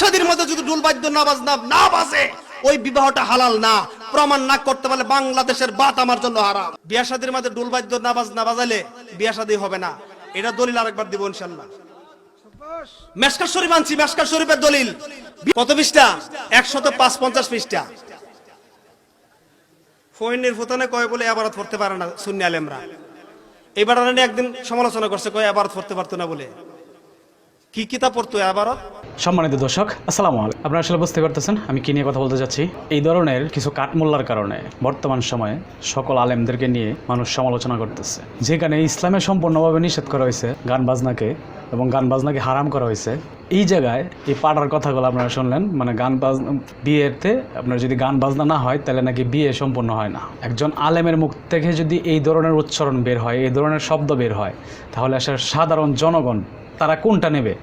শাদীর মধ্যে যদি ডুল বাদ্য না বাজ না বাজে, ওই বিবাহটা হালাল না। প্রমাণ না করতে পারলে বাংলাদেশের বাত আমার জন্য হারাম। বিয়া শাদীর মধ্যে ডুল বাদ্য না বাজ না বাজালে বিয়া শাদী হবে না। এটা দলিল আরেকবার দিব ইনশাল্লাহ মেসকার শরীফ আনছি মেসকার শরীফের দলিল। কত পৃষ্ঠা? একশত পাঁচ পঞ্চাশ পৃষ্ঠা। ফৈনের ফুতানে কয় বলে আবারত পড়তে পারে না সুন্নি আলেমরা। এবার একদিন সমালোচনা করছে, কয় আবারত পড়তে পারতো না বলে। কি কিতাব পড়তো আবারত সম্মানিত দর্শক, আসসালামু আলাইকুম। আপনারা আসলে বুঝতে পারতেছেন আমি কি নিয়ে কথা বলতে যাচ্ছি। এই ধরনের কিছু কাঠমোল্লার কারণে বর্তমান সময়ে সকল আলেমদেরকে নিয়ে মানুষ সমালোচনা করতেছে। যেখানে ইসলামে সম্পূর্ণভাবে নিষেধ করা হয়েছে, গান বাজনাকে এবং গান বাজনাকে হারাম করা হয়েছে। এই জায়গায় এই পাড়ার কথাগুলো আপনারা শুনলেন মানে গান বাজ বিয়েতে আপনার যদি গান বাজনা না হয়, তাহলে নাকি বিয়ে সম্পূর্ণ হয় না। একজন আলেমের মুখ থেকে যদি এই ধরনের উচ্চারণ বের হয়, এই ধরনের শব্দ বের হয়, তাহলে আসলে সাধারণ জনগণ তারা কোনটা নেবে?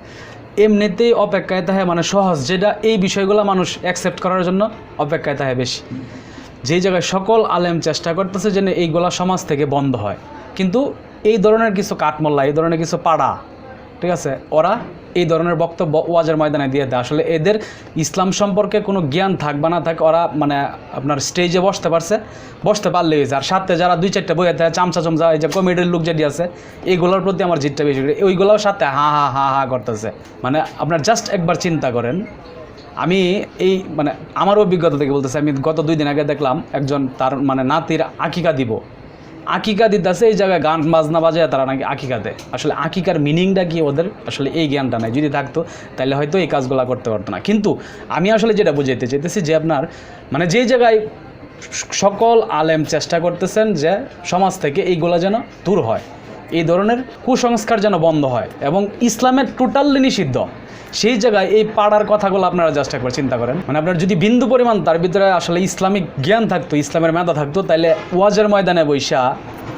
এমনিতেই অপেক্ষায় থাকে মানে সহজ, যেটা এই বিষয়গুলো মানুষ অ্যাকসেপ্ট করার জন্য অপেক্ষায় থাকে বেশি। যেই জায়গায় সকল আলেম চেষ্টা করতেছে যেন এইগুলা সমাজ থেকে বন্ধ হয়। কিন্তু এই ধরনের কিছু কাঠমোল্লা, এই ধরনের কিছু পাড়া ঠিক আছে? ওরা এই ধরনের বক্তব্য ওয়াজের ময়দানে দিয়ে দেয়। আসলে এদের ইসলাম সম্পর্কে কোনো জ্ঞান থাক বা না থাক, ওরা মানে আপনার স্টেজে বসতে পারছে, বসতে পারলেই হয়েছে। আর সাথে যারা দুই চারটা বইয়ে থাকে চামচা চামচা, এই যে কমেডির লোক যেটি আছে এইগুলোর প্রতি আমার জিতটা বেশি ওইগুলোর সাথে হা হা হা হা করতেছে। মানে আপনার জাস্ট একবার চিন্তা করেন, আমি এই মানে আমার অভিজ্ঞতা থেকে বলতেছি, আমি গত দুই দিন আগে দেখলাম একজন তার মানে নাতির আকিকা দিব। আকিকা দিতেছে এই জায়গায় গান বাজনা বাজায় তারা নাকি আকিকা দেয় আসলে আকিকার মিনিংটা কি ওদের? আসলে এই জ্ঞানটা নাই। যদি থাকতো তাহলে হয়তো এই কাজগুলো করতে পারতো না। কিন্তু আমি আসলে যেটা বুঝাইতে চাইতেছি যে আপনার মানে যেই জায়গায় সকল আলেম চেষ্টা করতেছেন যে সমাজ থেকে এইগুলো যেন দূর হয়। এই ধরনের কুসংস্কার যেন বন্ধ হয় এবং ইসলামের টোটালি নিষিদ্ধ। সেই জায়গায় এই পাড়ার কথাগুলো আপনারা জাস্ট একবার চিন্তা করেন। মানে আপনার যদি বিন্দু পরিমাণ তার ভিতরে আসলে ইসলামিক জ্ঞান থাকতো, ইসলামের মেধা থাকতো, তাহলে ওয়াজের ময়দানে বৈশা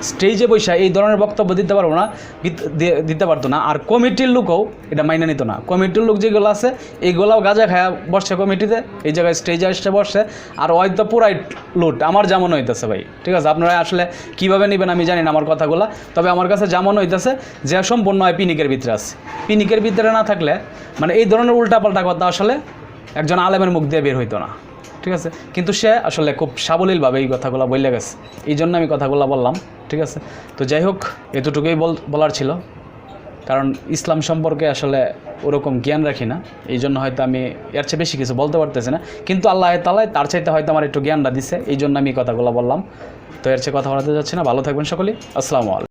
স্টেজে বৈশা এই ধরনের বক্তব্য দিতে পারব না দিতে পারতো না। আর কমিটির লোকও এটা মাইনে নিত না। কমিটির লোক যেগুলো আছে, এইগুলাও গাঁজা খায়া বসছে কমিটিতে, এই জায়গায় স্টেজে আসছে, বসছে। আর হয়তো পুরাই লুট। আমার যেমন হইতেছে ভাই, ঠিক আছে? আপনারা আসলে কীভাবে নেবেন আমি জানি না আমার কথাগুলো। তবে আমার কাছে যেমন হইতেছে যে সম্পূর্ণ হয় পিনিকের ভিতরে আছে। পিনিকের ভিতরে না থাকলে মানে এই ধরনের উল্টাপাল্টা কথা আসলে একজন আলেমের মুখ দিয়ে বের হইতো না। ঠিক আছে? কিন্তু সে আসলে খুব সাবলীলভাবে এই কথাগুলো বলে গেছে। এই জন্য আমি কথাগুলো বললাম, ঠিক আছে? তো যাই হোক, এতটুকুই বলার ছিল। কারণ ইসলাম সম্পর্কে আসলে ওরকম জ্ঞান রাখি না। এই জন্য হয়তো আমি এর চেয়ে বেশি কিছু বলতে পারতেছি না। কিন্তু আল্লাহ তালায় তার চাইতে হয়তো আমার একটু জ্ঞানটা দিছে। এই জন্য আমি কথাগুলো বললাম। তো এর চেয়ে কথা বলাতে যাচ্ছি না। ভালো থাকবেন সকলেই। আসসালামু আলাইকুম।